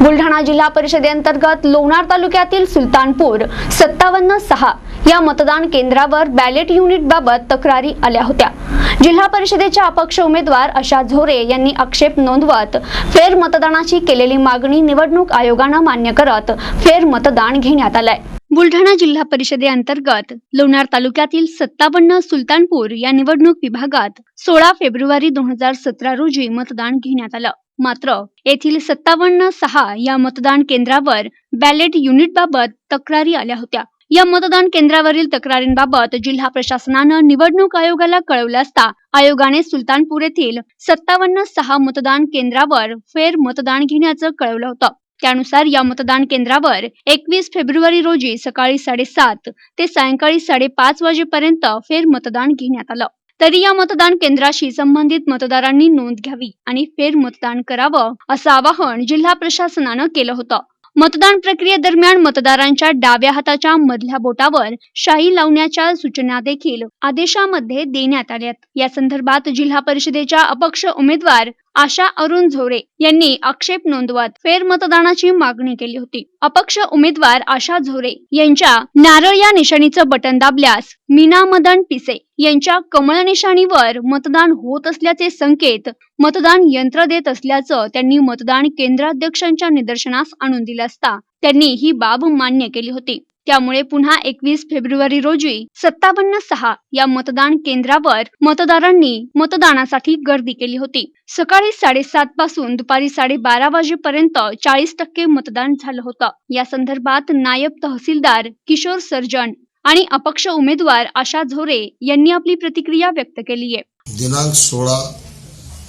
बुलढाणा जिल्हा परिषदेअंतर्गत लोणार तालुक्यातील सुलतानपूर सत्तावन्न सहा या मतदान केंद्रावर बॅलेट युनिट बाबत तक्रारी आल्या होत्या. जिल्हा परिषदेच्या अपक्ष उमेदवार आशा झोरे यांनी आक्षेप नोंदवत फेर मतदानाची केलेली मागणी निवडणूक आयोगानं मान्य करत फेर मतदान घेण्यात आलंय. बुलढाणा जिल्हा परिषदेअंतर्गत लोणार तालुक्यातील सत्तावन्न सुलतानपूर या निवडणूक विभागात सोळा फेब्रुवारी दोन हजार सतरा रोजी मतदान घेण्यात आलं. मात्र येथील सत्तावन्न सहा या मतदान केंद्रावर बॅलेट युनिट बाबत तक्रारी आल्या होत्या. या मतदान केंद्रावरील तक्रारींबाबत जिल्हा प्रशासनानं निवडणूक आयोगाला कळवलं असता आयोगाने सुलतानपूर येथील सत्तावन्न सहा मतदान केंद्रावर फेर मतदान घेण्याचं कळवलं होतं. त्यानुसार या मतदान केंद्रावर एकवीस फेब्रुवारी रोजी सकाळी साडेसात ते सायंकाळी साडेपाच वाजेपर्यंत फेर मतदान घेण्यात आलं. तरी या मतदान केंद्राशी संबंधित मतदारांनी नोंद घ्यावी आणि फेर मतदान करावं असं आवाहन जिल्हा प्रशासनानं केलं होतं. मतदान प्रक्रियेदरम्यान मतदारांच्या डाव्या हाताच्या मधल्या बोटावर शाई लावण्याच्या सूचना देखील आदेशामध्ये देण्यात आल्यात. या संदर्भात जिल्हा परिषदेच्या अपक्ष उमेदवार आशा अरुण झोरे यांनी आक्षेप नोंदवत फेरमतदानाची मागणी केली होती. अपक्ष उमेदवार आशा झोरे यांच्या नारळ या निशाणीचं बटन दाबल्यास मीना मदन पिसे यांच्या कमळ निशाणीवर मतदान होत असल्याचे संकेत मतदान यंत्र देत असल्याचं त्यांनी मतदान केंद्राध्यक्षांच्या निदर्शनास आणून दिलं असता त्यांनी ही बाब मान्य केली होती. त्यामुळे पुन्हा एकवीस फेब्रुवारी रोजी सत्तावन्न सहा या मतदान केंद्रावर मतदारांनी मतदानासाठी गर्दी केली होती. सकाळी साडेसात पासून दुपारी साडेबारा वाजेपर्यंत चाळीस टक्के मतदान झालं होतं. या संदर्भात नायब तहसीलदार किशोर सर्जन आणि अपक्ष उमेदवार आशा झोरे यांनी आपली प्रतिक्रिया व्यक्त केली आहे. दिनांक सोळा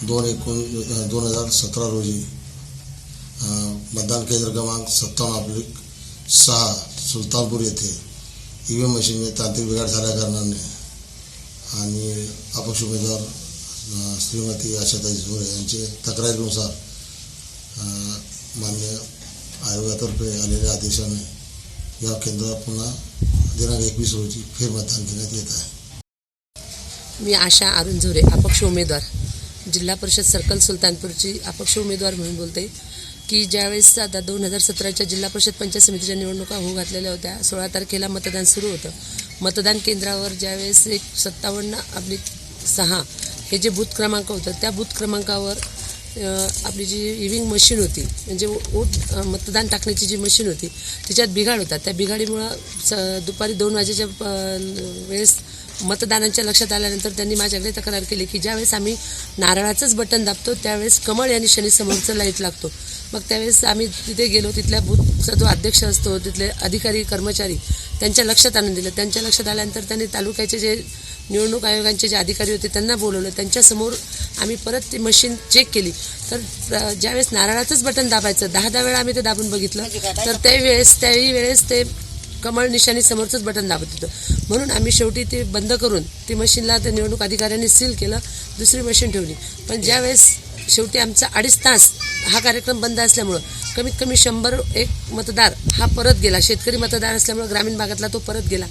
दोन एकोण दोन हजार सतरा रोजी मतदान केंद्र क्रमांक सत्तावन्न सहा सुलतानपूर येथे ई व्ही एम मशीनमध्ये तांत्रिक बिघाड झाल्याकारणाने आणि अपक्ष उमेदवार श्रीमती आशाताई झोरे यांचे तक्रारीनुसार मान्य आयोगातर्फे आलेल्या आदेशाने या केंद्रावर पुन्हा दिनांक एकवीस रोजी फेरमतदान घेण्यात येत आहे. मी आशा अरुण झोरे अपक्ष उमेदवार. जिल्हा परिषद सर्कल सुलतानपूरची अपक्ष उमेदवार म्हणून बोलते. की ज्यावेळेस आता दोन हजार सतराच्या जिल्हा परिषद पंचायत समितीच्या निवडणुका होऊ घातलेल्या होत्या सोळा तारखेला मतदान सुरू होतं. मतदान केंद्रावर ज्यावेळेस एक सत्तावन्न आपली सहा हे जे बूथ क्रमांक होतं त्या बूथ क्रमांकावर आपली जी इव्हिंग मशीन होती म्हणजे वोट मतदान टाकण्याची जी मशीन होती त्याच्यात बिघाड होता. त्या बिघाडीमुळं स दुपारी दोन वाजेच्या वेळेस मतदानाच्या लक्षात आल्यानंतर त्यांनी माझ्याकडे तक्रार केली की ज्यावेळेस आम्ही नारळाचंच बटन दाबतो त्यावेळेस कमळ आणि शनी समोरचं लाइट लागतो. मग त्यावेळेस आम्ही तिथे गेलो तिथल्या बूथचा जो अध्यक्ष असतो तिथले अधिकारी कर्मचारी त्यांच्या लक्षात आणून दिलं. त्यांच्या लक्षात आल्यानंतर त्यांनी तालुक्याचे जे निवडणूक आयोगांचे जे अधिकारी होते त्यांना बोलवलं. त्यांच्यासमोर आम्ही परत ती मशीन चेक केली. तर ज्यावेळेस नारळाचंच बटन दाबायचं दहा दहा वेळा आम्ही ते दाबून बघितलं. तर त्यावेळेस त्याही वेळेस ते कमळ निशाणी समोरचंच बटन दाबत होतं. म्हणून आम्ही शेवटी ते बंद करून ती मशीनला त्या निवडणूक अधिकाऱ्यांनी सील केलं दुसरी मशीन ठेवली. पण ज्यावेळेस शेवटी आमचा अडीच तास हा कार्यक्रम बंद असल्यामुळं कमीत कमी शंभर एक मतदार हा परत गेला. शेतकरी मतदार असल्यामुळं ग्रामीण भागातला तो परत गेला.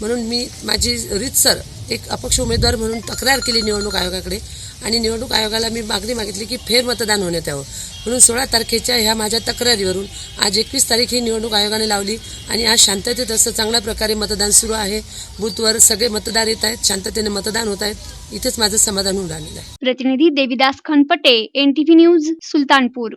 म्हणून मी माझी रीतसर एक अपक्ष उमेदवार म्हणून तक्रार केली निवडणूक आयोगाकडे. आणि निवडणूक आयोगाला मी मागणी मागितली की फेर मतदान होण्यात यावं. म्हणून सोळा तारखेच्या ह्या माझ्या तक्रारीवरून आज एकवीस तारीख ही निवडणूक आयोगाने लावली आणि आज शांततेत असं चांगल्या प्रकारे मतदान सुरू आहे. बूथवर सगळे मतदार येत आहेत शांततेने मतदान होत आहेत. इथेच माझं समाधान होऊन राहिलेलं आहे. प्रतिनिधी देवीदास खनपटे एनटीव्ही न्यूज सुलतानपूर.